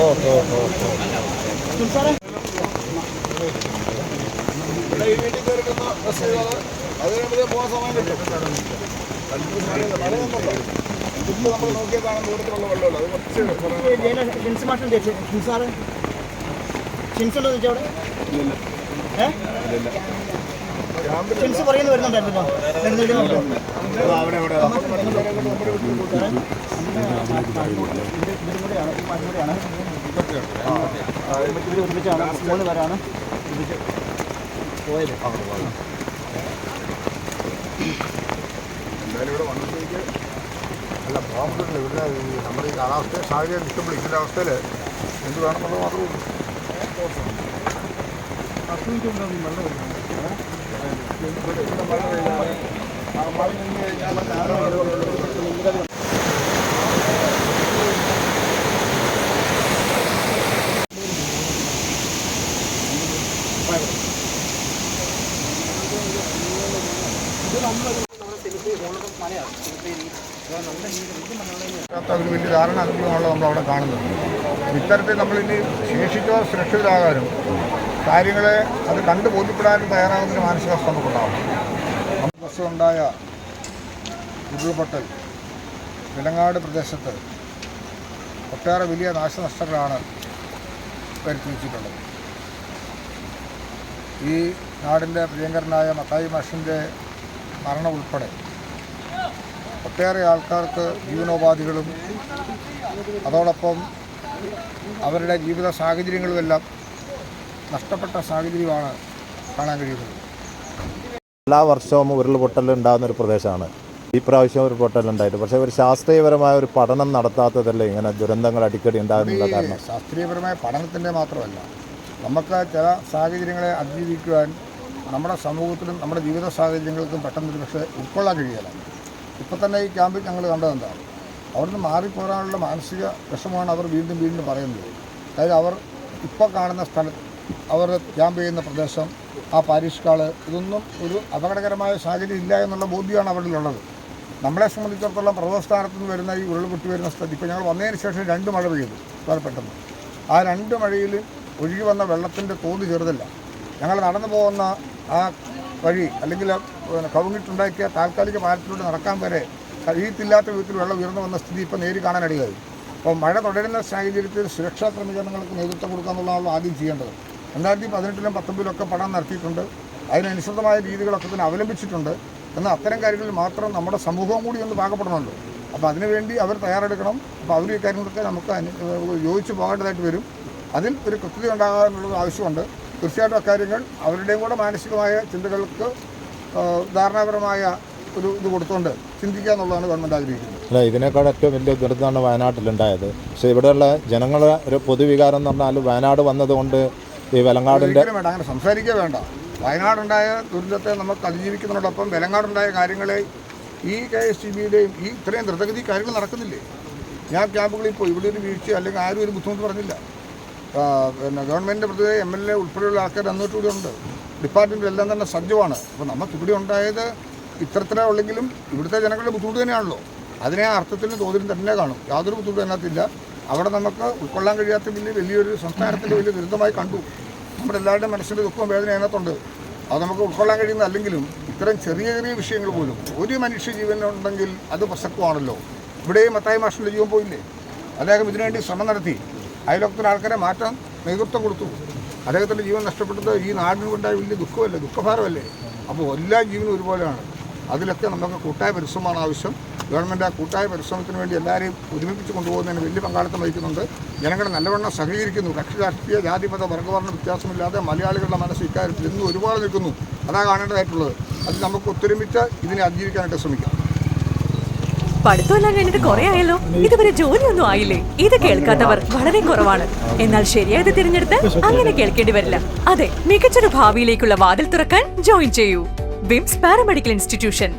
Okay okay. Okay സാറേ വീട്ടിൽ തീർക്കുന്ന ബസ് അത് കഴിയുമ്പോഴേ പോകാൻ സമയം കിട്ടും നമ്മൾ നോക്കിയതാണ് ദൂരത്തിലുള്ള വെള്ളമുള്ളത് അത് കുറച്ച് ഷിൻസ് മാഷം ഷിൻസാറ് ഷിൻസ് ഉണ്ടോ ചോദിച്ചവിടെ ഇല്ല ഇല്ല ഷിൻസ് പറയുന്നത് വരുന്നുണ്ടായിരുന്നല്ലോ വരുന്നുണ്ടോ അവിടെ അവിടെ ഒരുമിച്ചാണ് മൂന്ന് പേരാണ് ഒരുമിച്ച് പോയത് എന്തായാലും ഇവിടെ വന്നപ്പോഴേക്ക് അല്ല പറ്റില്ല ഇവിടെ നമ്മുടെ ഈ കാലാവസ്ഥ സാഹചര്യം നിൽക്കുമ്പോൾ ഇതിന്റെ അവസ്ഥയിൽ എന്ത് വേണമെന്നുള്ളത് മാത്രമേ ഉള്ളൂ മഴ ഒരു വലിയ ധാരണ അതിനുള്ള നമ്മൾ അവിടെ കാണുന്നത് ഇത്തരത്തിൽ നമ്മളിനി ശേഷിച്ചവർ സുരക്ഷിതരാകാനും കാര്യങ്ങളെ അത് കണ്ടു ബോധ്യപ്പെടാനും തയ്യാറാകുന്നൊരു മാനസികാവസ്ഥ നമുക്കുണ്ടാവും. നമുക്ക് ഉണ്ടായ ഉരുൾപൊട്ടൽ വിലങ്ങാട് പ്രദേശത്ത് ഒട്ടേറെ വലിയ നാശനഷ്ടങ്ങളാണ് വരുത്തി വെച്ചിട്ടുള്ളത് ഈ നാടിന്റെ പ്രിയങ്കരനായ മത്തായി മാഷിന്റെ മരണം ഉൾപ്പെടെ ഒട്ടേറെ ആൾക്കാർക്ക് ജീവനോപാധികളും അതോടൊപ്പം അവരുടെ ജീവിത സാഹചര്യങ്ങളുമെല്ലാം നഷ്ടപ്പെട്ട സാഹചര്യമാണ് കാണാൻ കഴിയുന്നത്. എല്ലാ വർഷവും ഉരുൾപൊട്ടൽ ഉണ്ടാകുന്ന ഒരു പ്രദേശമാണ്. ഈ പ്രാവശ്യം ഒരു പൊട്ടൽ ഉണ്ടായിട്ട്. പക്ഷേ ഒരു ശാസ്ത്രീയപരമായ ഒരു പഠനം നടത്താത്തതല്ലേ ഇങ്ങനെ ദുരന്തങ്ങൾ അടിക്കടി ഉണ്ടാകുന്നുള്ള കാരണം? ശാസ്ത്രീയപരമായ പഠനത്തിന്റെ മാത്രമല്ല നമുക്ക് ചില സാഹചര്യങ്ങളെ അതിജീവിക്കുവാൻ നമ്മുടെ സമൂഹത്തിലും നമ്മുടെ ജീവിത സാഹചര്യങ്ങൾക്കും പെട്ടെന്ന് പക്ഷേ ഉൾക്കൊള്ളാൻ കഴിയില്ല. ഇപ്പം തന്നെ ഈ ക്യാമ്പിൽ ഞങ്ങൾ കണ്ടതെന്താണ് അവിടുന്ന് മാറിപ്പോരാനുള്ള മാനസിക വിഷമമാണ് അവർ വീണ്ടും വീണ്ടും പറയുന്നത്. അതായത് അവർ ഇപ്പോൾ കാണുന്ന സ്ഥലത്ത് അവർ ക്യാമ്പ് ചെയ്യുന്ന പ്രദേശം ആ പാരീഷ്കാൾ ഇതൊന്നും ഒരു അപകടകരമായ സാഹചര്യം ഇല്ല എന്നുള്ള ബോധ്യമാണ് അവരിലുള്ളത്. നമ്മളെ സംബന്ധിച്ചിടത്തോളം പർവതസ്ഥാനത്ത് നിന്ന് വരുന്ന ഈ ഉരുൾപൊട്ടി വരുന്ന സ്ഥലത്ത് ഇപ്പോൾ ഞങ്ങൾ വന്നതിന് ശേഷം രണ്ട് മഴ പെയ്തു വളരെ പെട്ടെന്ന്. ആ രണ്ട് മഴയിൽ ഒഴുകി വന്ന വെള്ളത്തിന്റെ തോത് ചെറുതല്ല. ഞങ്ങൾ നടന്നു പോകുന്ന ആ വഴി അല്ലെങ്കിൽ കവുങ്ങിട്ടുണ്ടാക്കിയ താൽക്കാലിക പാലത്തിലൂടെ നടക്കാൻ വരെ കഴിയത്തില്ലാത്ത വിധത്തിൽ വെള്ളം ഉയർന്നു വന്ന സ്ഥിതി ഇപ്പോൾ നേരി കാണാനിടയായി. അപ്പോൾ മഴ തുടരുന്ന സാഹചര്യത്തിൽ സുരക്ഷാ ക്രമീകരണങ്ങൾക്ക് നേതൃത്വം കൊടുക്കുക എന്നുള്ളതാണ് ആദ്യം ചെയ്യേണ്ടത്. രണ്ടായിരത്തി പതിനെട്ടിലും പത്തൊമ്പതിലൊക്കെ പഠനം നടത്തിയിട്ടുണ്ട്. അതിനനുസൃതമായ രീതികളൊക്കെ തന്നെ അവലംബിച്ചിട്ടുണ്ട്. എന്നാൽ അത്തരം കാര്യങ്ങളിൽ മാത്രം നമ്മുടെ സമൂഹവും കൂടി ഒന്ന് പാകപ്പെടണമല്ലോ. അപ്പോൾ അതിനുവേണ്ടി അവർ തയ്യാറെടുക്കണം. അപ്പോൾ അവർ ഈ കാര്യങ്ങളൊക്കെ നമുക്ക് യോജിച്ച് പോകേണ്ടതായിട്ട് വരും. അതിൽ ഒരു കൃത്യത ഉണ്ടാകാനുള്ളത് ആവശ്യമുണ്ട്. തീർച്ചയായിട്ടും അക്കാര്യങ്ങൾ അവരുടെയും കൂടെ മാനസികമായ ചിന്തകൾക്ക് ധാരണാപരമായ ഒരു ഇത് കൊടുത്തുകൊണ്ട് ചിന്തിക്കുക എന്നുള്ളതാണ് ഗവൺമെന്റ് ആഗ്രഹിക്കുന്നത്. അല്ല ഇതിനേക്കാൾ ഏറ്റവും വലിയ ദുരിതമാണ് വയനാട്ടിലുണ്ടായത്. പക്ഷേ ഇവിടെയുള്ള ജനങ്ങളുടെ ഒരു പൊതുവികാരം എന്ന് പറഞ്ഞാൽ വയനാട് വന്നതുകൊണ്ട് ഈ വെലങ്ങാടിന്റെ വേണ്ട അങ്ങനെ സംസാരിക്കുക വേണ്ട. വയനാടുണ്ടായ ദുരിതത്തെ നമുക്ക് അതിജീവിക്കുന്നതിനോടൊപ്പം വിലങ്ങാടുണ്ടായ കാര്യങ്ങളെ ഈ കെ എസ് ടി ബിയുടെയും ഈ ഇത്രയും ദ്രുതഗതി കാര്യങ്ങൾ നടക്കുന്നില്ലേ? ഞാൻ ക്യാമ്പുകളിൽ പോയി ഇവിടെ ഒരു വീഴ്ച അല്ലെങ്കിൽ ആരും ഒരു ബുദ്ധിമുട്ട് പറഞ്ഞില്ല. പിന്നെ ഗവൺമെന്റ് പ്രത്യേക എം എൽ എ ഉൾപ്പെടെയുള്ള ആൾക്കാർ അന്നോട്ട് കൂടി ഉണ്ട്. ഡിപ്പാർട്ട്മെന്റ് എല്ലാം തന്നെ സജ്ജമാണ്. അപ്പോൾ നമുക്ക് ഇവിടെ ഉണ്ടായത് ഇത്തരത്തിലേ ഉള്ളെങ്കിലും ഇവിടുത്തെ ജനങ്ങളുടെ ബുദ്ധിമുട്ട് തന്നെയാണല്ലോ. അതിനെ അർത്ഥത്തിലും തോതിലും തന്നെ കാണും. യാതൊരു ബുദ്ധിമുട്ടും അതിനകത്തില്ല. അവിടെ നമുക്ക് ഉൾക്കൊള്ളാൻ കഴിയാത്ത വലിയ വലിയൊരു സംസ്ഥാനത്തിന്റെ വലിയ ദുരിതമായി കണ്ടു. നമ്മുടെ എല്ലാവരുടെയും മനസ്സിന്റെ ദുഃഖവും വേദന അതിനകത്തുണ്ട്. അത് നമുക്ക് ഉൾക്കൊള്ളാൻ കഴിയുന്ന അല്ലെങ്കിലും ഇത്തരം ചെറിയ ചെറിയ വിഷയങ്ങൾ പോലും. ഒരു മനുഷ്യ ജീവനുണ്ടെങ്കിൽ അത് പ്രസക്തമാണല്ലോ. ഇവിടെയും മത്തായി മാഷിന്റെ ജീവൻ പോയില്ലേ? അദ്ദേഹം ഇതിനുവേണ്ടി ശ്രമം നടത്തി. അയലോക്കത്തിലെ ആൾക്കാരെ മാറ്റാൻ നേതൃത്വം കൊടുത്തു. അദ്ദേഹത്തിന്റെ ജീവൻ നഷ്ടപ്പെട്ടത് ഈ നാടിനുണ്ടായ വലിയ ദുഃഖമല്ലേ? ദുഃഖഭാരമല്ലേ? അപ്പോൾ എല്ലാ ജീവനും ഒരുപോലെയാണ്. അതിലൊക്കെ നമുക്ക് കൂട്ടായ പരിശ്രമമാണ് ആവശ്യം. ഗവൺമെന്റ് ആ കൂട്ടായ പരിശ്രമത്തിന് വേണ്ടി എല്ലാവരെയും ഒരുമിപ്പിച്ച് കൊണ്ടുപോകുന്നതിന് വലിയ പങ്കാളിത്തം വഹിക്കുന്നുണ്ട്. ജനങ്ങൾ നല്ലവണ്ണം സഹകരിക്കുന്നു. കക്ഷി രാഷ്ട്രീയ ജാതിമത വർഗവർണ വ്യത്യാസമില്ലാതെ മലയാളികളുടെ മനസ്സ് ഇക്കാര്യത്തിൽ ഇന്നും ഒരുപാട് നിൽക്കുന്നു. അതാ കാണേണ്ടതായിട്ടുള്ളത്. അത് നമുക്ക് ഒത്തൊരുമിച്ച് ഇതിനെ അതിജീവിക്കാനായിട്ട് ശ്രമിക്കാം. പഠിത്തമെല്ലാം കഴിഞ്ഞിട്ട് കുറെ ആയല്ലോ. ഇതുവരെ ജോലിയൊന്നും ആയില്ലേ? ഇത് കേൾക്കാത്തവർ വളരെ കുറവാണ്. എന്നാൽ ശരിയായത് തിരഞ്ഞെടുത്ത് അങ്ങനെ കേൾക്കേണ്ടി വരില്ല. അതെ മികച്ചൊരു ഭാവിയിലേക്കുള്ള വാതിൽ തുറക്കാൻ ജോയിൻ ചെയ്യൂ. വിംസ് പാരാമെഡിക്കൽ ഇൻസ്റ്റിറ്റ്യൂഷൻ.